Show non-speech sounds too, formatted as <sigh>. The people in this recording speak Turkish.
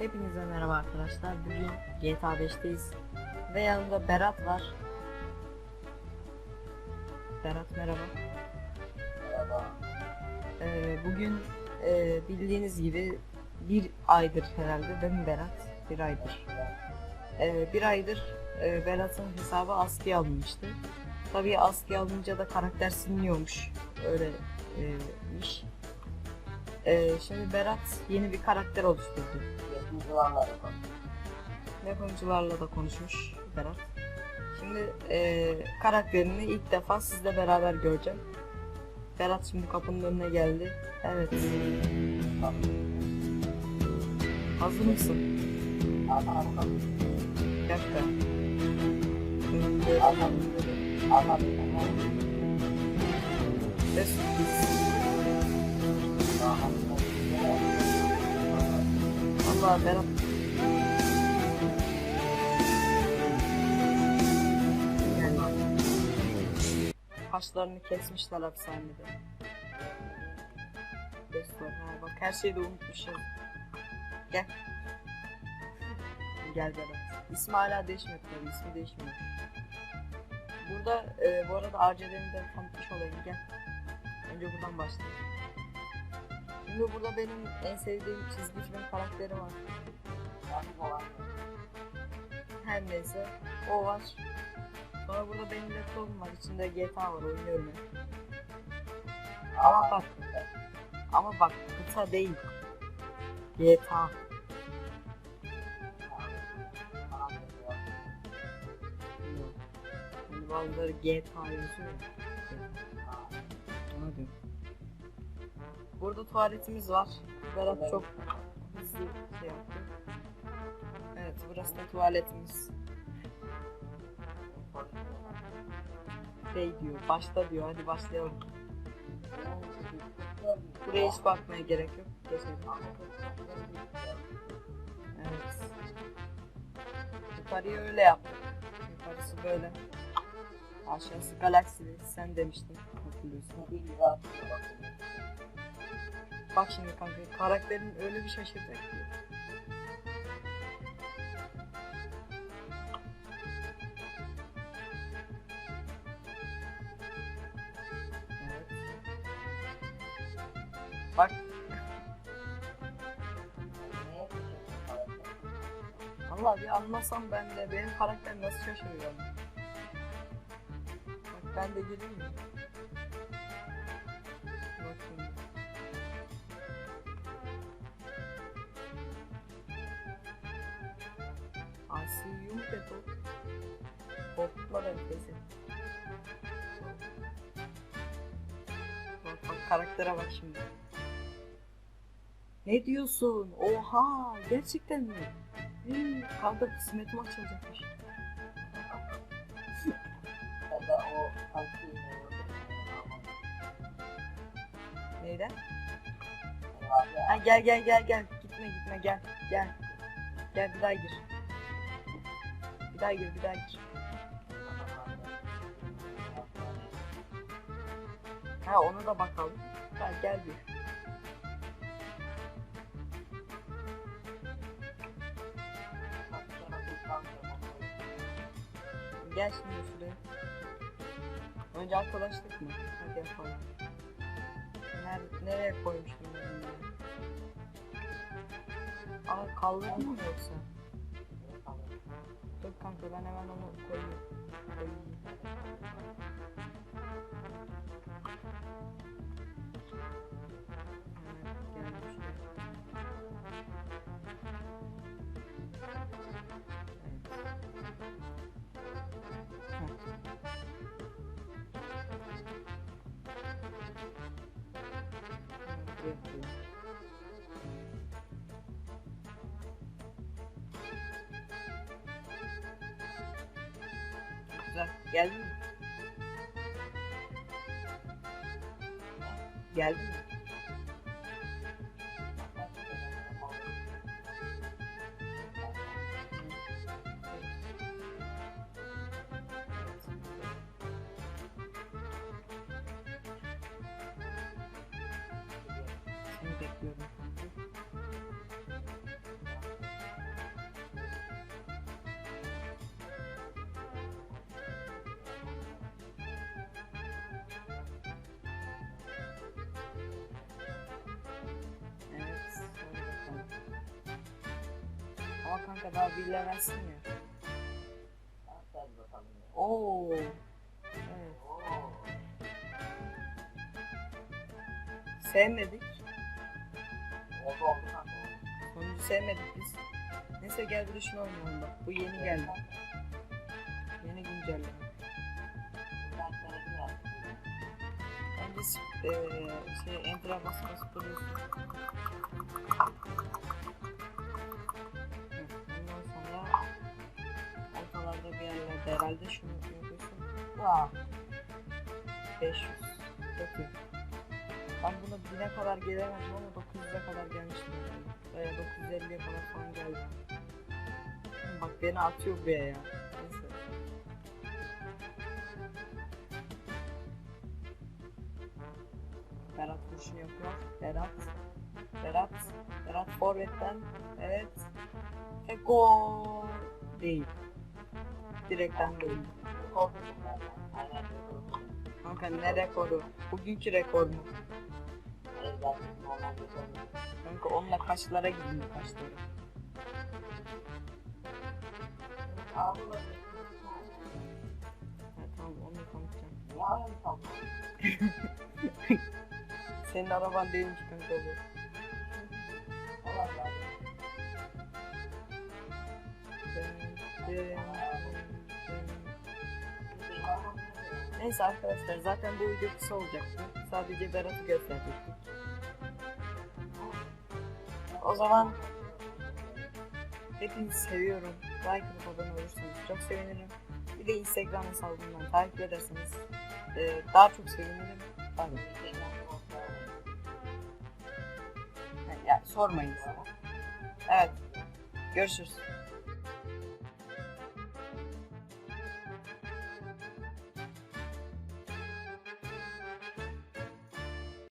Hepinize merhaba arkadaşlar. Bugün GTA 5'teyiz. Ve yanımda Berat var. Berat merhaba. Merhaba. Ee, bugün e, bildiğiniz gibi bir aydır herhalde değil mi Berat? Bir aydır. Ee, bir aydır e, Berat'ın hesabı askıya alınmıştı. Tabii askıya alınca da karakter siliniyormuş. Öyle e, iş. Ee, şimdi Berat yeni bir karakter oluşturdu. Yapımcılarla da bak. Yapımcılarla da konuşmuş Berat. Şimdi eee, karakterini ilk defa sizle beraber göreceğim. Berat şimdi kapının önüne geldi. Evet. Hazır mısın? Anladım. Gerçekten. Anladım. Anladım. Ve sürpriz. Allah Berat. Yani. Kaşlarını kesmişler hapishanede. Destor, ha bak her şeyi de unutmuşum. Gel. Gel Berat. İsmi hala değişmedi tabii, ismi değişmiyor. Burada e, bu arada RC'lerini de tanıtmış olayım gel. Önce buradan başlayalım. Şimdi burada benim en sevdiğim çizgi film karakteri var. Her neyse o var. Sonra burada benim laptopum var. İçinde GTA var oynuyorum ben. Ama bak. Ama bak kısa değil. GTA. Hani bazıları GTA yazıyor Burada tuvaletimiz var. Berat çok hızlı şey yaptı. Evet burası da tuvaletimiz. Şey diyor, başta diyor, hadi başlayalım. Buraya hiç bakmaya gerek yok. Geçelim. Evet. Yukarıyı öyle yaptık. Yukarısı böyle. Aşağısı galaksili. Sen demiştin. Hatırlıyorsun. Bak şimdi kanka karakterin öyle bir şaşıracak ki. Evet. Bak Allah bir anlasam ben de benim karakter nasıl şaşırıyor. Bak ben de gireyim mi? I see you people. Beni kesin. Bak bak karaktere bak şimdi. Ne diyorsun? Oha gerçekten mi? Hii, kanka kısmetim açılacakmış. <laughs> Da o kalkıyor. Neyden? Ha gel gel gel gel. Gitme gitme gel. Gel. Gel bir daha gir. Bir daha gir bir daha gir. Ha onu da bakalım. Gel gel bir. Gel şimdi şuraya. Önce arkadaşlık mı? Hadi yapalım. Ner nereye koymuştum ben bunu? Aa kaldırdın mı yoksa? Dur kanka ben hemen onu Geldin mi? Geldin mi? Seni bekliyorum. Ama kanka daha bilemezsin ya. Oo. Evet. Sevmedik. Oldu oldu kanka. Sonucu sevmedik biz. Neyse gel bir de şunu oynayalım bak. Bu yeni geldi. Yeni güncelleme. S- eee şey enter'a bas bas herhalde şunu yapıyorsun. Ya. 500. Çok iyi. Ben bunu 1000'e kadar gelemedim ama 900'e kadar gelmiştim. Veya 950'ye kadar falan geldim. Bak beni atıyor buraya ya. Neyse. Berat vuruşunu yapıyor. Berat. Berat. Berat forvetten. Evet. Ve gol. Değil. Direkten döndü. Korktum ben ya. Aynen korktum. Kanka ne rekoru? Bugünkü rekor mu? Evet, gerçekten normal bir sorun. Kanka onunla kaçlara gidiyor kaçlara. Ha, tamam onu konuşacağım. <laughs> Senin araban değilmiş kanka bu. Allah Allah. Neyse arkadaşlar zaten bu video kısa olacaktı. Sadece Berat'ı gösterecektik. O zaman hepinizi seviyorum. Like atıp abone olursanız çok sevinirim. Bir de Instagram hesabımdan takip ederseniz e, daha çok sevinirim. Pardon. Yani sormayın. Evet. Görüşürüz.